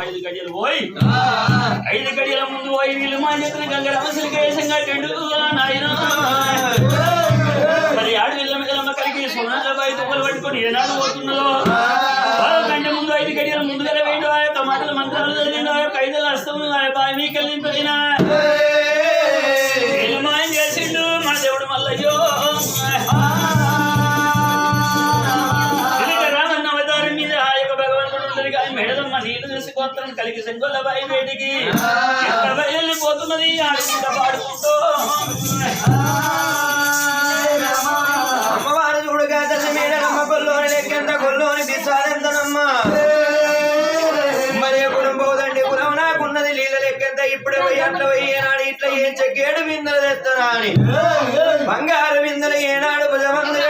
ఐదు గడియలు పోయి ఐదు గడియల ముందు పోయి వీళ్ళు మా చేతులు గంగడ అమసలు కేసంగా నాయన. మరి ఆడు వీళ్ళ మిగలమ్మ కలిగి సోనాల బాయి తుప్పలు పట్టుకొని ఏనాడు పోతున్నదో కంటే ముందు ఐదు గడియలు ముందుగా వేయండి ఆ యొక్క మాటలు మంత్రాలు యొక్క ఐదు అస్తము ఆ బావి మీకు గోత్రం కలిగి సెంగొల్ల బాయి వేడికి. వెళ్ళిపోతున్నది ఆడుకుంటా పాడుకుంటూ. అమ్మవారు చూడగా తల్లి మీద కొల్లోని కొల్లోని బిస్సాలెంతనమ్మ మరి కులం పోదండి కులం నాకున్నది నీళ్ళ లెక్కెంత ఇప్పుడు పోయి అట్లా ఇట్లా ఏ చెక్కేడు విందలు తెస్తున్నా అని బంగారు విందలు ఏనాడు భుజమందు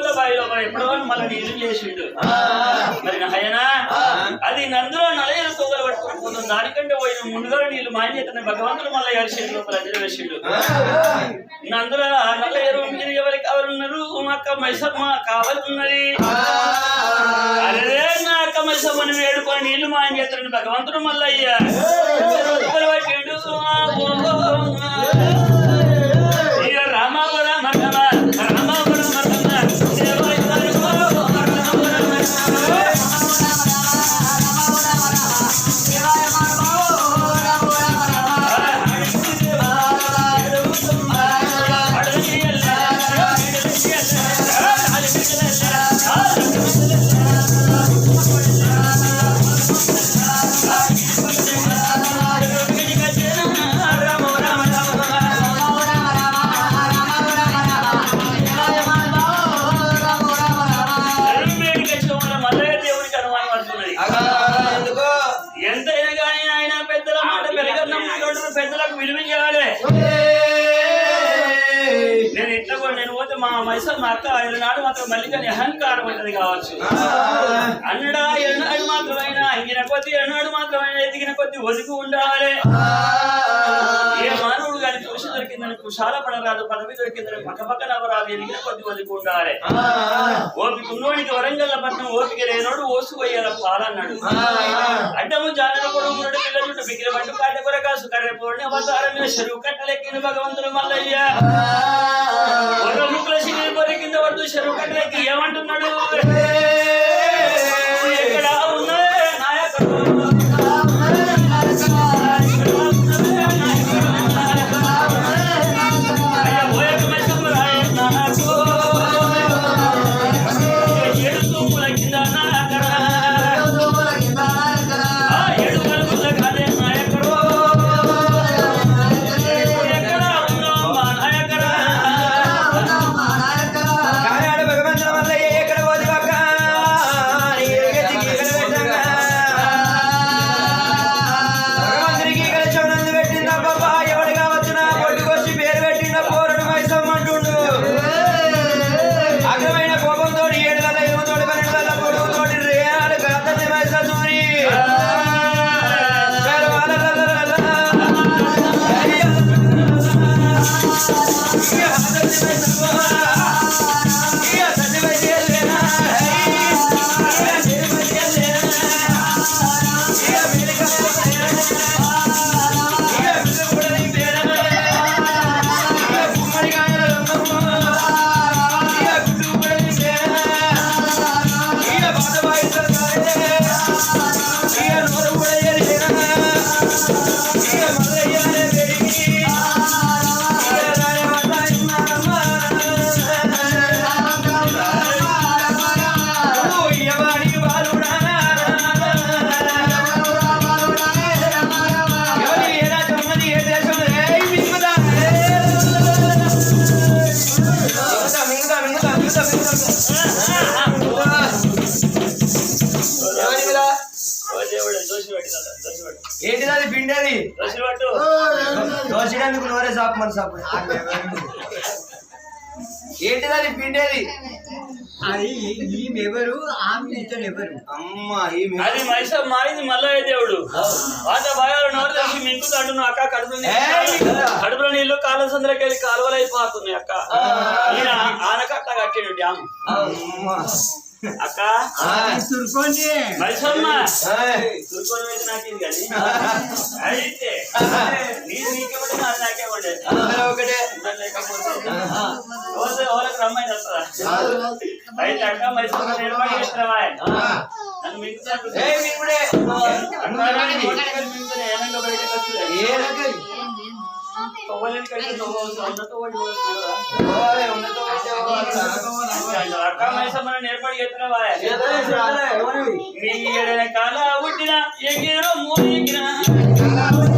సెగ్గొల్ల బావిలో ఎప్పుడో మళ్ళీ నీళ్ళు మరి నాయనా అది నందులో నలయలు తొగలు పట్టుకొని పోతుంది. దానికంటే పోయిన ముందుగా నీళ్ళు మాన్యతని భగవంతుడు మళ్ళీ లోపల అంజలి వేసిండు నందులో మీరు ఎవరికి కావాలన్నారు? మా అక్క మైసమ్మ కావాలన్నది అరే నా అక్క మైసమ్మని వేడుకొని నీళ్ళు మాన్యతని భగవంతుడు మల్లయ్య తొగలు నేను ఇట్లా కూడా నేను పోతే మా మైసూర్ మా అక్క నాడు మాత్రం మళ్ళీ కానీ అహంకారం అవుతుంది కావచ్చు. అన్నడా ఎన్నాడు మాత్రమైనా అంగిన కొద్ది ఎన్నాడు మాత్రమైనా ఎదిగిన కొద్ది ఒదిగి ఉండాలి. ఏ మానవుడు కానీ చూసి దొరికిందని కుశాల పడరాదు పదవి దొరికిందని పక్క పక్క నవరాదు ఎదిగిన కొద్ది ఒదిగి ఉండాలి ఓపిక ఉన్నోడికి వరంగల్ పట్నం ఓపిక లేనోడు ఓసు పోయాల పాలన్నాడు అడ్డము జానన పొడవుడు పిల్ల చుట్టూ బిగిరి వంట పాట కొరకాసు కర్రె పూర్ణి అవతారం మీద చెరువు కట్టలెక్కిన భగవంతుడు మల్లయ్య. ముక్కుల పొరి కింద పడుతూ చెరువు కట్టలెక్కి ఏమంటున్నాడు? నోరే సాపు మన సాపు ఏంటిది అది పిండేది అది ఈమెవరు? ఆమె ఇతను ఎవరు? అమ్మ ఈ మీ- అది మైసా మాయింది మల్లయ్య దేవుడు. పాత భయాలు నోరు తెలిసి మింకు తండ్రి అక్క కడుపులో నీళ్ళు- కడుపులో నీళ్ళు కాలువ సందులోకి వెళ్ళి కాలువలు అయిపోతున్నాయి అక్క. ఈయన ఆనకట్ట కట్టాడు డ్యామ్. అమ్మ. అక్క? తురుకోండి మైసమ్మ. తుర్కోని. మీద నాకేది కానీ? అయితే నీరు నీకేమంటే నాది నాకేమంటే ఒకటే. లేకపోతే. ఎవరికి రమ్మని వస్తుందా? అయితే అక్క మైసమ్మ నిర్మాణం చేస్తున్నావా నన్ను మింగుతాడు కడిగి తొవ్వవలసి కాల ఉట్టిన ఎగిరో మూడు ఎగిర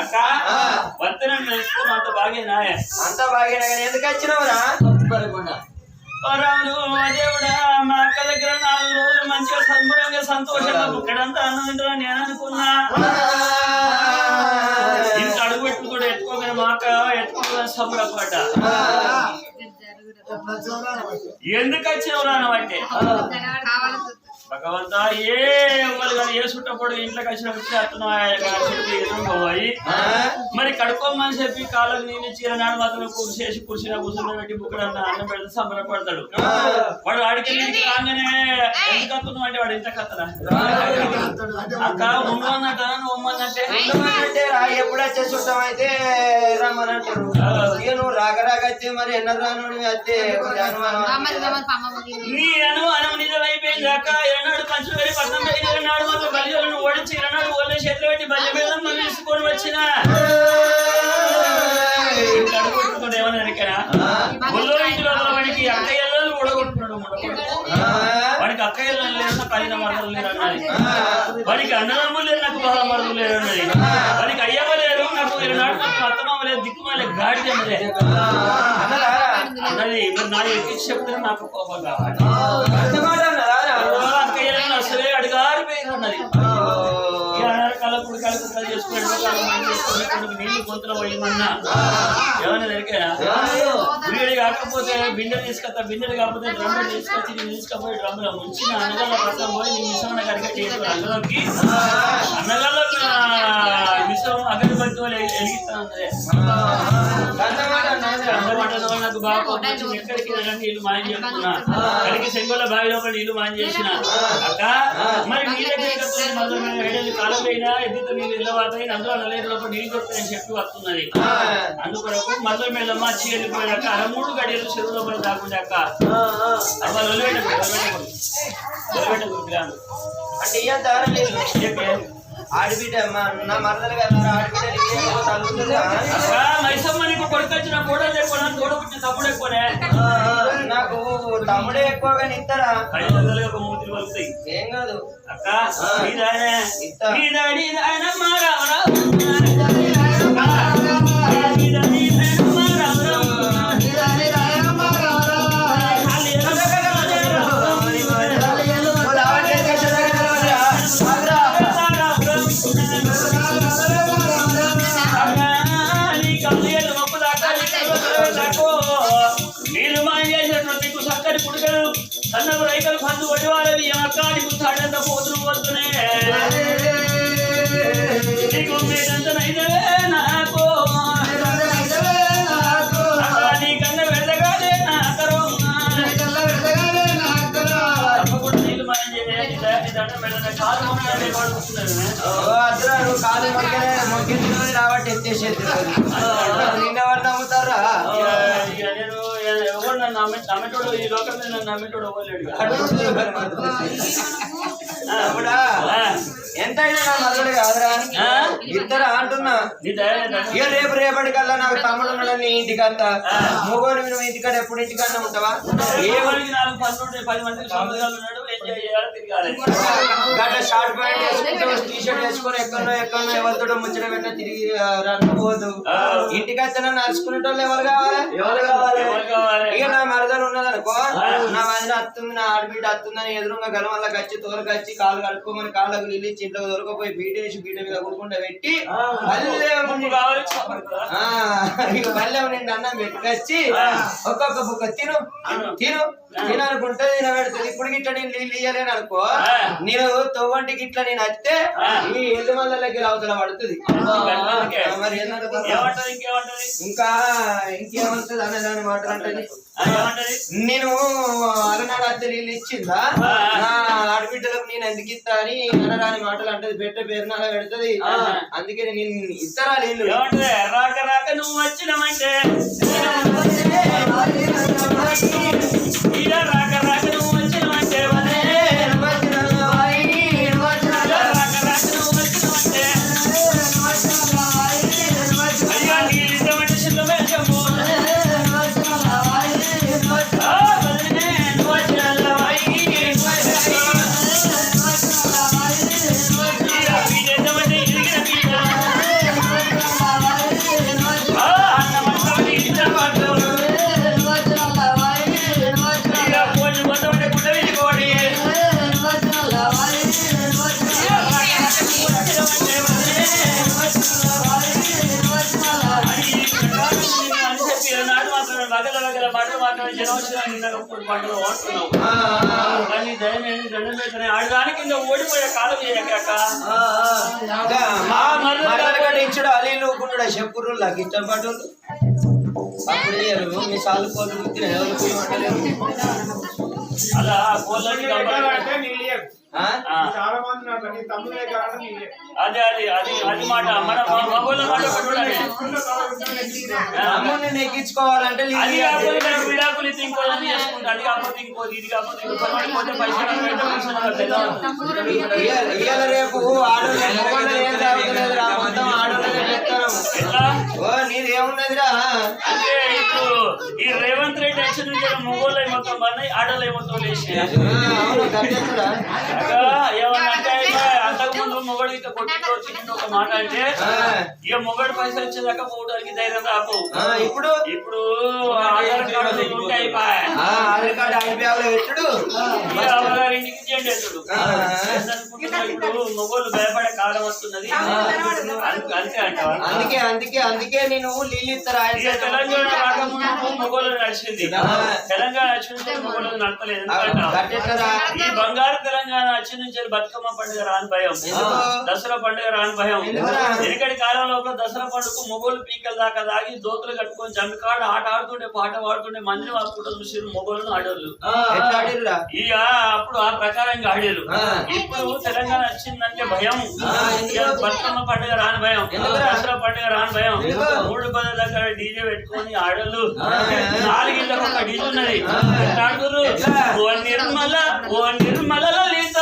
అక్క నేర్చుకో నాతో బాగేనా అంతా బాగా కానీ ఎందుకు వచ్చినావురా? ఓ రాములు మా దేవుడా మా అక్క దగ్గర నాలుగు రోజులు మంచిగా సంబరంగా సంతోషంగా ఇక్కడంతా అన్నం తింటారా నేను అనుకున్నా. ఇంత అడుగు పెట్టుకుని కూడా ఎత్తుకోగానే మా అక్క ఎత్తుకోగానే సంబరపడ్డ. ఎందుకు వచ్చినావు రాను అంటే? భగవంతా ఏ ఎవ్వరు కానీ ఏ చుట్టప్పుడు ఇంట్లోకి వచ్చినప్పుడు పోయి మరి కడుక్కోమని చెప్పి కాళ్ళకు నేను చీర నాడు మాత్రం చేసి కుర్చీలో కూర్చుని పెట్టి బుక్కడన్న అన్నం పెడితే సంబరపడతాడు వాడు వాడికి రాగానే అంటే వాడు ఇంత కత్తరా అక్క నువ్వన్నట్టే అంటే రా ఎప్పుడు వచ్చే చుట్టం అయితే రమ్మని అంటారు నువ్వు రాక రాక వచ్చి మరి ఎన్న రాను నీ అనుమానం నిజమైపోయింది అక్క ఎన్నాడు పంచులు వెళ్ళి పట్నం పెట్టి ఎన్నాడు మాత్రం బలిజలను ఓడించి ఎన్నాడు ఓళ్ళ చేతులు పెట్టి బలి మీద మనం తీసుకొని వచ్చిన. ఇంట్లో ఏమని ఏమన్నా ఒళ్ళో ఇంట్లో వాడికి అక్క ఎల్లలు ఓడగొట్టుకున్నాడు వాడికి అక్క ఎల్లలు లేరు కలిగిన మరదలు లేరు అన్నది వాడికి అన్నదమ్ములు లేరు నాకు బాధ మరదలు లేరు అన్నది వాడికి అయ్యమ్మ లేరు నాకు ఈనాడు నాకు అత్తమామ లేదు దిక్కుమాలే గాడి అన్నదే అన్నదా అన్నది మరి నా ఎక్కించి చెప్తున్నా నాకు కోపం కావాలి. గొంతులో పోయిందన్నా ఏమన్నా దొరికారా వీడి కాకపోతే బిందెలు తీసుకొస్తా బిందెలు కాకపోతే డ్రమ్ములు తీసుకొచ్చి నేను తీసుకపోయి డ్రమ్ములో ముంచి నా అన్నగల్ల పక్కన పోయి నీ మిశ్రమ కనుక చేసి అన్నలోకి అన్నగల్ల మిశ్రమం అగరబత్తి వాళ్ళు వెలిగిస్తా ఉన్నదే నాకు బాగా. ఎక్కడికి నీళ్ళు మాయం చేస్తున్నా అక్కడికి సెంగోల బావి లోపల నీళ్ళు మాయం చేసిన. అక్క మరి నీ ఏడేళ్ళు కాలం పోయినా ఎద్దుతో నీళ్ళు వెళ్ళబోతాయి అందులో నల్లేరు లోపల నీళ్ళు దొరుకుతాయని చెప్పి వస్తున్నది. అందుకొరకు మళ్ళీ మెల్లమ్మ వచ్చి వెళ్ళిపోయాక అర మూడు గడియలు చెరువు లోపల దాకుండా అక్క. అవ్వ లొల్లబెట్టకూడదు లొల్లబెట్టకూడదు అంటే ఇయ్య దారం లేదు. ఆడిబిడ్డ నా మరదలు కదా ఆడిబిడ్డ నీకేం తగ్గుతుందా అక్క మైసమ్మ నీకు కొడుకు వచ్చిన కూడా లేకుండా తోడబుట్టిన తమ్ముడు ఎక్కువనే నాకు తమ్ముడే ఎక్కువగా ఇస్తారా ఐదు వందలు ఒక మూతిలు వలుతాయి ఏం కాదు అక్క నీదానే సన్నగు రైకలు పందు ఒడివారని అక్కాడి గుర్తాడంత పోతులు వద్దునే నీకు మీదంతనైనవే నాకు. అక్కా నీ కన్న వెళ్ళగానే నా కరోనా తప్పకుండా నీళ్ళు మనం చేయాలి దండం కాలు మొక్కలే అద్దురా రాబట్టి ఎత్తేసేది. నిన్న వాళ్ళు నమ్ముతారా? నన్ను నమ్మి నమ్మటోడు ఈ లోకం మీద నన్ను నమ్మటోడు అవ్వలేడు. తమ్ముడా ఎంత అయినా నా మదలుడు కాదురా. ఆ? ఇద్దరు అంటున్నా. నీ దయ ఇక రేపు రేపటి కల్లా నాకు తమ్ముడు ఉన్నాడు నీ ఇంటికంతా. మూగోని నువ్వు ఇంటికాడ ఎప్పుడు ఇంటికన్నా ఉంటావా? ఏ నాలుగు పది సొంతగాలు ఉన్నాడు గట్ల షార్ట్ ప్యాంట్ వేసుకుంటూ టీ షర్ట్ వేసుకొని ఎక్కడో ఎక్కడో ఎవరితో ముచ్చట పెట్టిన తిరిగి రన్నుకోదు ఆ. ఇంటికి వచ్చినా నడుచుకునేటోళ్ళు ఎవరు కావాలి? ఎవరు కావాలి? ఎవరు కావాలి? ఇక నా మరదలు ఉన్నదనుకో నా వదిన అత్తుంది నా ఆడబిడ్డ అత్తుందని ఎదురుగా గలవల్లకి వచ్చి తోలుకొచ్చి కాలు కడుక్కోమని కాళ్ళకు నీళ్ళు ఇచ్చి ఇంట్లో దొరకపోయి బీట వేసి బీట మీద కూడుకుంటా పెట్టి మళ్ళీ నిండు అన్నం పెట్టుకొచ్చి ఒక్కొక్క బుక్క తిను తిను. తిను అనుకుంటే నేను పెడుతుంది ఇప్పుడు గిట్ల నేను నీళ్ళు ఇయ్యలేను అనుకో. నేను తొవ్వంటి గిట్ల నేను వస్తే ఈ ఎల్లు మల్లకి అవతల పడుతుంది. మరి ఇంకా ఇంకేమంటుంది? అనే దాని మాటలు అంటే నేను అలనాడు అత్త నీళ్ళు ఇచ్చిందా ఆడబిడ్డలకు నేను ఎందుకు ఇస్తా అని అనరాని మాటలు అంటది పెట్టే పేరు నాల పెడుతుంది అందుకే నేను ఇస్తారా ఏమంటది రాక రాక నువ్వు వచ్చినమంటే రాక రాక ఓడుతున్నావు కానీ దయమేమి దండం పెడుతున్నాయి ఆడదాని కింద ఓడిపోయే కాలం చేయక ఇచ్చుడు అలీలు ఊకుంటుడా చెప్పురు నాకు ఇష్టం పట్టు అప్పుడు ఇయ్యరు మీ సాలు కోళ్ళు ఎవరు అలా కోళ్ళకి అదే అది అది అది మాట. మన మగోళ్ళ మాట తమ్ముడిని నెగ్గించుకోవాలంటే అది. కాకపోతే విడాకులు ఇది ఇంకోదని చేసుకుంటా. అది కాకపోతే ఇంకోది ఇది కాకపోతే ఇంకోటి పోతే పైసలు రేపు ఆడోళ్ళు మగవాళ్ళు ఏం తాగుతలేదురా మొత్తం ఆడోళ్ళనే పెడతారు. ఎట్లా? ఓ నీది ఏమున్నదిరా? అంటే ఇప్పుడు ఈ రేవంత్ రెడ్డి వచ్చిన నుంచి మొగోళ్ళు పడినాయి ఆడోళ్ళు మొత్తం లేచి ఆ, అవును కట్టేస్తురా ఏమన్నంటే అంతకు ముందు మొగడు ఇక కొట్టిలో వచ్చింది ఒక మాట అంటే. ఇక మొగడు పైసలు వచ్చేదాకా పోవడానికి ధైర్యం రాకు. ఇప్పుడు? ఇప్పుడు ఆధార్ కార్డు ఉంటే ఆధార్ పెట్టుడు చేయండి ఇప్పుడు మొగోళ్ళు భయపడే కాలం వస్తున్నది. అంత- అంతే అంటావా? అందుకే అందుకే అందుకే నేను నీళ్ళు ఇస్తారా తెలంగాణ రాకముందు మొగోళ్ళు నడిచింది. తెలంగాణ వచ్చిన మొగోళ్ళు ఈ బంగారు తెలంగాణ వచ్చి నుంచి బతుకమ్మ పండుగ రాని భయం? దసరా పండుగ రాని భయం? వెనకటి కాలం లోపల దసరా పండుగ మొగోళ్ళు పీకల దాకా దాగి దోతులు కట్టుకొని జమ్మికాడు ఆట ఆడుతుంటే పాట పాడుతుంటే మందిని వాడుకుంటూ చూసారు మొగోళ్ళు ఆడోళ్ళు. ఇక అప్పుడు ఆ ప్రకారంగా ఆడారు. ఇప్పుడు తెలంగాణ వచ్చిందంటే భయం. బతుకమ్మ పండుగ రాని భయం? దసరా పండుగ రాని భయం? మూడు పదుల దగ్గర డీజే పెట్టుకొని ఆడోళ్ళు. నాలుగిళ్ళకి ఒక డీజే ఉన్నది? ఓ నిర్మల ఓ నిర్మల లలిత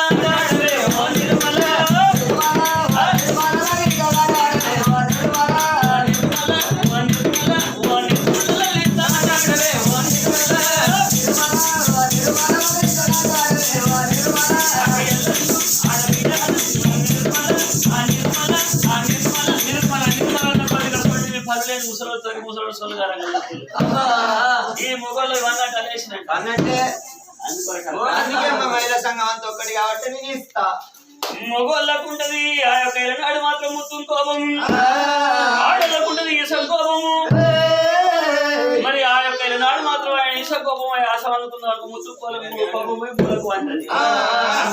అన్నట్టే. అందుకే మా మహిళా సంఘం అంత ఒక్కటి కాబట్టి నేను ఇస్తా. మొగోళ్ళకు ఉంటది ఆ యొక్క ఎలనాడు మాత్రం ముత్తం కోపం. ఆడలకు ఉంటది కోపము. మరి ఆ యొక్క ఎలనాడు మాత్రం ఆయన ఈస కోపం ఆశ అనుకుందాం అనుకో ముత్తు కోపం కోపం అంటది.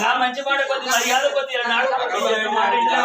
నా మంచి మాట కొద్ది మర్యాద కొద్ది కొద్ది మాట ఇంట్లో